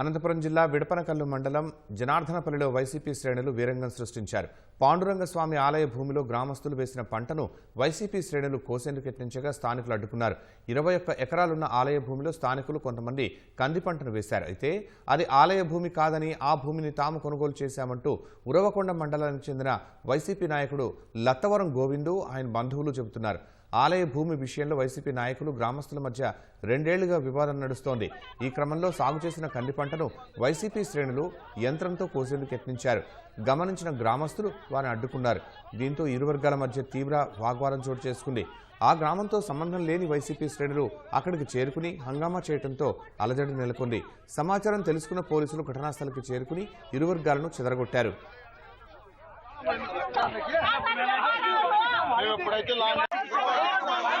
అనంతపురం జిల్లా విడపనకల్లు మండలం జనార్దనపల్లిలో వైసీపీ శ్రేణులు వీరంగం సృష్టించారు. పాండురంగ స్వామి ఆలయ భూమిలో గ్రామస్తులు వేసిన పంటను వైసీపీ శ్రేణులు కోసేందుకు యత్నించగా స్థానికులు అడ్డుకున్నారు. ఇరవై ఒక్క ఎకరాలున్న ఆలయ భూమిలో స్థానికులు కొంతమంది కంది పంటను వేశారు. అయితే అది ఆలయ భూమి కాదని ఆ భూమిని తాము కొనుగోలు చేశామంటూ ఉరవకొండ మండలానికి చెందిన వైసీపీ నాయకుడు లత్తవరం గోవిందు ఆయన బంధువులు చెబుతున్నారు. ఆలయ భూమి విషయంలో వైసీపీ నాయకులు గ్రామస్తుల మధ్య రెండేళ్ళుగా వివాదం నడుస్తోంది. ఈ క్రమంలో సాగు చేసిన కంది పంటను వైసీపీ శ్రేణులు యంత్రంతో కోసేందుకు యత్నించారు. గమనించిన గ్రామస్తులు వారిని అడ్డుకున్నారు. దీంతో ఇరు వర్గాల మధ్య తీవ్ర వాగ్వాదం చోటు చేసుకుంది. ఆ గ్రామంతో సంబంధం లేని వైసీపీ శ్రేణులు అక్కడికి చేరుకుని హంగామా చేయడంతో అలజడి నెలకొంది. సమాచారం తెలుసుకున్న పోలీసులు ఘటనాస్థలికి చేరుకుని ఇరు వర్గాలను చెదరగొట్టారు. ఎప్పుడైతే లాంగ్ Come on.